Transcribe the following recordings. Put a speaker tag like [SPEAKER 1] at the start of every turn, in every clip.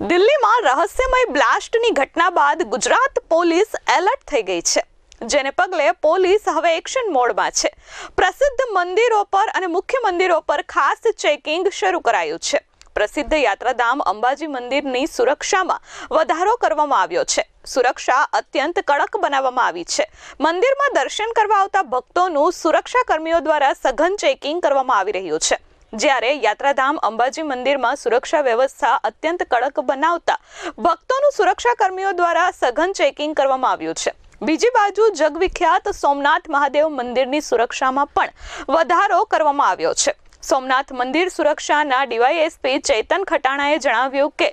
[SPEAKER 1] દિલ્હીમાં રહસ્યમય બ્લાસ્ટની ઘટના બાદ ગુજરાત પોલીસ એલર્ટ થઈ ગઈ છે. જેને પગલે પોલીસ હવે એક્શન મોડમાં છે. પ્રસિદ્ધ મંદિરો પર અને મુખ્ય મંદિરો પર ખાસ ચેકિંગ શરૂ કરાયું છે. પ્રસિદ્ધ યાત્રાધામ અંબાજી મંદિરની સુરક્ષામાં વધારો કરવામાં આવ્યો છે. સુરક્ષા અત્યંત કડક બનાવવામાં આવી છે. મંદિરમાં દર્શન કરવા આવતા ભક્તોનું સુરક્ષા કર્મીઓ દ્વારા સઘન ચેકિંગ કરવામાં આવી રહ્યું છે. જ્યારે યાત્રાધામ અંબાજી મંદિરમાં સુરક્ષા વ્યવસ્થા અત્યંત કડક બનાવતા ભક્તોનું સુરક્ષા કર્મીઓ દ્વારા સઘન ચેકિંગ કરવામાં આવ્યું છે. બીજી બાજુ જગવિખ્યાત સોમનાથ મહાદેવ મંદિરની સુરક્ષામાં પણ વધારો કરવામાં આવ્યો છે. સોમનાથ મંદિર સુરક્ષાના ડીવાયએસપી ચેતન ખટાણાએ જણાવ્યું કે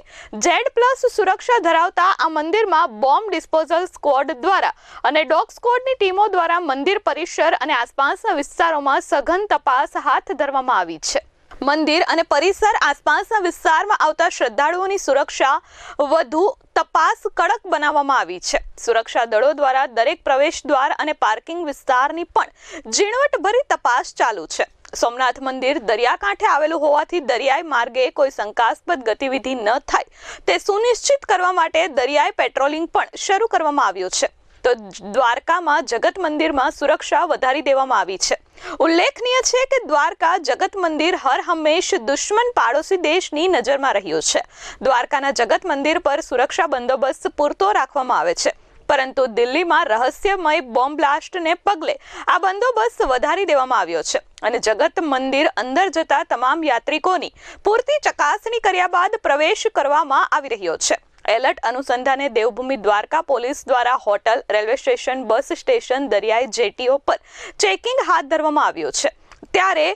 [SPEAKER 1] જેડ પ્લસ સુરક્ષા ધરાવતા આ મંદિરમાં બોમ્બ ડિસ્પોઝલ સ્ક્વોડ દ્વારા અને ડોગ સ્ક્વોડની ટીમો દ્વારા મંદિર પરિસર અને આસપાસના વિસ્તારોમાં સઘન તપાસ હાથ ધરવામાં આવી છે. મંદિર અને પરિસર આસપાસના વિસ્તારમાં આવતા શ્રદ્ધાળુઓની સુરક્ષા વધુ તપાસ કડક બનાવવામાં આવી છે. સુરક્ષા દળો દ્વારા દરેક પ્રવેશ દ્વાર અને પાર્કિંગ વિસ્તારની પણ ઝીણવટભરી તપાસ ચાલુ છે. સોમનાથ મંદિર દરિયાકાંઠે આવેલું હોવાથી દરિયાઈ માર્ગે કોઈ શંકાસ્પદ ગતિવિધિ ન થાય. તે સુનિશ્ચિત કરવા માટે દરિયાઈ પેટ્રોલિંગ પણ શરૂ કરવામાં આવ્યું છે. તો દ્વારકામાં જગત મંદિરમાં સુરક્ષા વધારી દેવામાં આવી છે. ઉલ્લેખનીય છે કે દ્વારકા જગત મંદિર હર હંમેશ દુશ્મન પાડોશી દેશની નજરમાં રહ્યું છે. દ્વારકાના જગત મંદિર પર સુરક્ષા બંદોબસ્ત પૂરતો રાખવામાં આવે છે. પરંતુ દિલ્હીમાં રહસ્યમય બોમ્બ બ્લાસ્ટને પગલે આ બંદોબસ્ત વધારી દેવામાં આવ્યો છે અને જગત મંદિર અંદર જતા તમામ યાત્રિકોની પૂરતી ચકાસણી કર્યા બાદ પ્રવેશ કરવામાં આવી રહ્યો છે. એલર્ટ અનુસંધાને દેવભૂમિ દ્વારકા પોલીસ દ્વારા hotel, railway station, bus station, દરિયાઈ જેટીઓ પર ચેકિંગ હાથ ધરવામાં આવ્યું છે. ત્યારે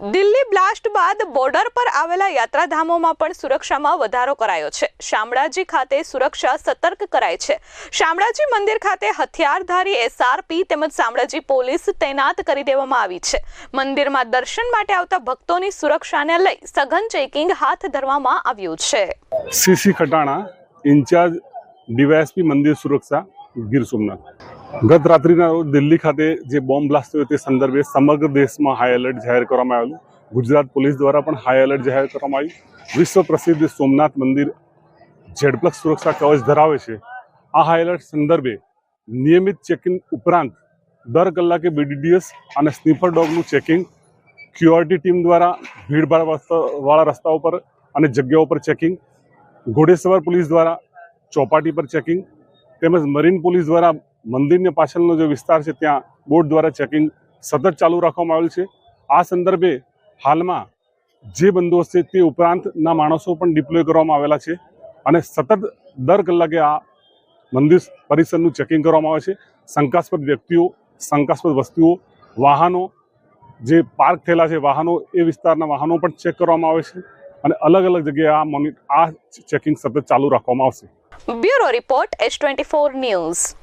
[SPEAKER 1] દિલ્હી બ્લાસ્ટ બાદ બોર્ડર પર આવેલા યાત્રાધામોમાં પણ સુરક્ષામાં વધારો કરાયો છે. શામળાજી ખાતે સુરક્ષા સતર્ક કરાઈ છે. શામળાજી મંદિર ખાતે હથિયારધારી એસઆરપી તેમજ શામળાજી પોલીસ તૈનાત કરી દેવામાં આવી છે. મંદિરમાં દર્શન માટે આવતા ભક્તોની સુરક્ષાને લઈ સઘન ચેકિંગ હાથ ધરવામાં આવ્યું છે.
[SPEAKER 2] સીસી ખટાણા ઇન્ચાર્જ ડીવાયએસપી મંદિર સુરક્ષા ગીર સોમનાથ. ગત રાત્રિના રોજ દિલ્હી ખાતે જે બોમ્બ બ્લાસ્ટ થયો તે સંદર્ભે સમગ્ર દેશમાં હાઈ એલર્ટ જાહેર કરવામાં આવેલું ગુજરાત પોલીસ દ્વારા પણ હાઈ એલર્ટ જાહેર કરવામાં આવ્યું. વિશ્વ પ્રસિદ્ધ સોમનાથ મંદિર ઝેડપ્લસ સુરક્ષા કવચ ધરાવે છે. આ હાઈ એલર્ટ સંદર્ભે નિયમિત ચેકિંગ ઉપરાંત દર કલાકે બીડીડીએસ અને સ્નીફર ડોગનું ચેકિંગ ક્યુઆરટી ટીમ દ્વારા ભીડભાડ વાળા રસ્તાઓ પર અને જગ્યાઓ પર ચેકિંગ ઘોડેસવાર પોલીસ દ્વારા ચોપાટી પર ચેકિંગ તેમજ મરીન પોલીસ દ્વારા મંદિરને પાછળનો જે વિસ્તાર છે, ત્યાં બોટ દ્વારા ચેકિંગ સતત ચાલુ રાખવામાં આવેલ છે. આ સંદર્ભે હાલમાં જે બંદોબસ્ત છે, તે ઉપરાંતના માણસો પણ ડિપ્લોય કરવામાં આવેલા છે અને સતત દર કલાકે આ મંદિર પરિસરનું ચેકિંગ કરવામાં આવે છે. શંકાસ્પદ વ્યક્તિઓ, શંકાસ્પદ વસ્તુઓ, વાહનો, જે પાર્ક થયેલા છે, વાહનો, એ વિસ્તારના વાહનો પણ ચેક કરવામાં આવે છે અને અલગ અલગ જગ્યાએ આ મોનિટ, આ ચેકિંગ સતત ચાલુ રાખવામાં આવશે.
[SPEAKER 1] Bureau Report, H24 News.